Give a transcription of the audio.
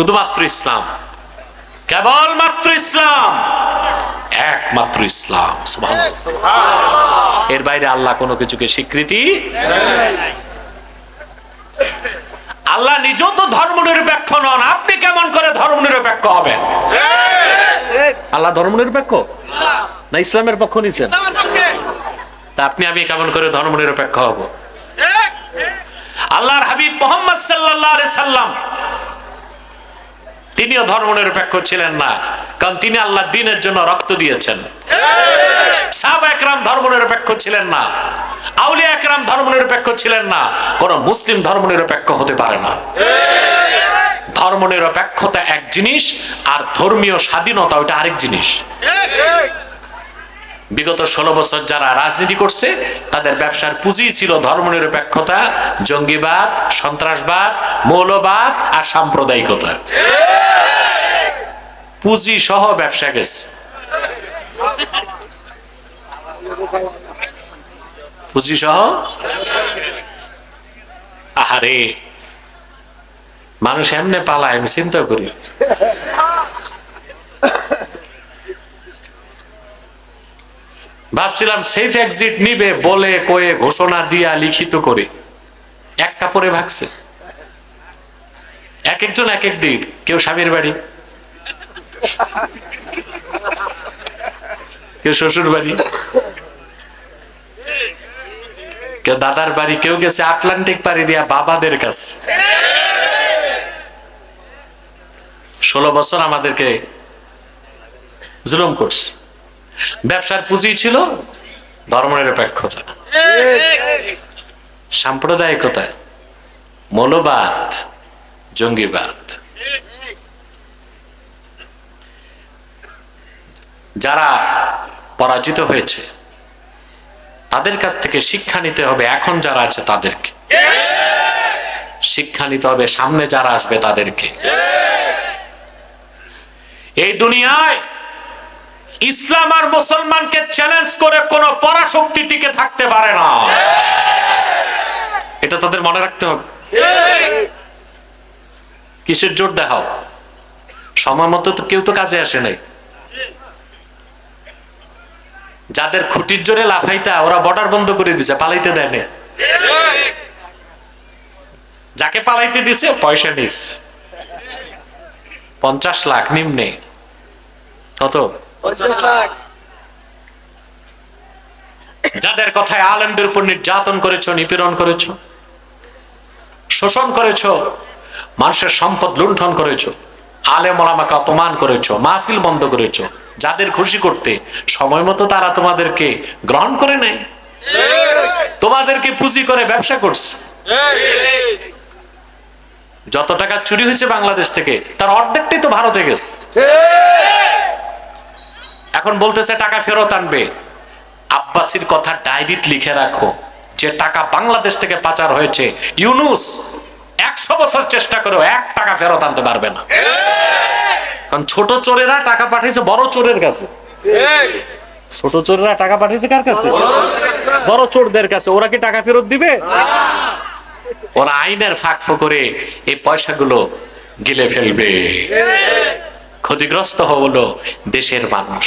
শুধুমাত্র ইসলাম। কেবলমাত্র ইসলাম। একমাত্র ইসলাম। এর বাইরে আল্লাহ কোনো কিছুকে স্বীকৃতি আল্লাহ নিজেও তো ধর্ম নিরপেক্ষ নন। আপনি কেমন করে ধর্ম নিরপেক্ষ হবেন আল্লাহ ধর্ম নিরপেক্ষ না ইসলামের পক্ষ নিছেন? তা আপনি আমি কেমন করে ধর্ম নিরপেক্ষ হব আল্লাহর হাবিব মোহাম্মদ সাল্লাল্লাহু আলাইহি সাল্লাম তিনিও ধর্ম নিরপেক্ষ ছিলেন না, কারণ তিনি আল্লাহ দিনের জন্য রক্ত দিয়েছেন। সাব একরাম ধর্ম নিরপেক্ষ ছিলেন না, আউলিয়া একরাম ধর্ম নিরপেক্ষ ছিলেন না, কোন মুসলিম ধর্ম নিরপেক্ষ হতে পারে না। ধর্ম নিরপেক্ষতা এক জিনিস, আর ধর্মীয় স্বাধীনতা ওটা আরেক জিনিস। বিগত ষোলো বছর যারা রাজনীতি করছে, তাদের ব্যবসার পুঁজি ছিল ধর্মনিরপেক্ষতা, জঙ্গিবাদ, সন্ত্রাসবাদ, মৌলবাদ আর সাম্প্রদায়িকতা। পুঁজি সহ ব্যবসা গেছে। পুঁজি সহ? আহারে, মানুষ এমনি পালায়, আমি চিন্তা করি। ভাবছিলাম সেফ এক্সিট নিবে, বলে, কয়ে, ঘোষণা দিয়া লিখিত করে। এক কাপড়ে ভাগছে। এক একজন এক এক দিক, কেউ স্বামীর বাড়ি, কেউ শ্বশুর বাড়ি, কেউ দাদার বাড়ি, কেউ গেছে আটলান্টিক পাড়ি দিয়া বাবাদের কাছে। ষোলো বছর আমাদেরকে জুলুম করছে। ব্যবসার পুঁজি ছিল ধর্মনিরপেক্ষতা। সাম্প্রদায়িকতা মৌলবাদ, জঙ্গিবাদ। যারা পরাজিত হয়েছে, তাদের কাছ থেকে শিক্ষা নিতে হবে এখন যারা আছে তাদেরকে। শিক্ষা নিতে হবে সামনে যারা আসবে তাদেরকে। এই দুনিয়ায় ইসলাম আর মুসলমানকে চ্যালেঞ্জ করে কোন পরাশক্তি টিকে থাকতে পারে না। এটা তাদের মনে রাখতে হবে। কিসের জোর দেখাও? সময় মতো তো কেউ তো কাজে আসে নাই। যাদের খুঁটির জোরে লাফাইতা, ওরা বর্ডার বন্ধ করে দিছে, পালাইতে দেয় যাকে পালাইতে দিছে, পয়সা নিস। পঞ্চাশ লাখ, নিম্নে। কত? যাদের কথায় আলেমদের উপর নির্যাতন করেছ, নিপীড়ন করেছ, শোষণ করেছ, মানুষের সম্পদ লুণ্ঠন করেছ, আলেম ওলামাকে অপমান করেছ, মাহফিল বন্ধ করেছ, যাদের খুশি করতে সময় মতো তারা তোমাদেরকে গ্রহণ করে নেয়। তোমাদেরকে পুঁজি করে ব্যবসা করছে। যত টাকা চুরি হয়েছে বাংলাদেশ থেকে, তার অর্ধেকটাই তো ভারতে গেছে। এখন বলতেছে, টাকা ফেরত আনবে। আব্বাসির কথা ডায়েরিত লিখে রাখো, যে টাকা বাংলাদেশ থেকে পাচার হয়েছে। ইউনুস, একশো বছর চেষ্টা করেও এক টাকা ফেরত আনতে পারবে না। কারণ ছোট চোরেরা টাকা পাঠিয়েছে বড় চোরের কাছে। ছোট চোরেরা টাকা পাঠিয়েছে কার কাছে? বড় চোরদের কাছে। ওরা কি টাকা ফেরত দিবে? ওরা আইনের ফাঁক করে এই পয়সাগুলো গিলে ফেলবে। ক্ষতিগ্রস্ত হলো দেশের মানুষ।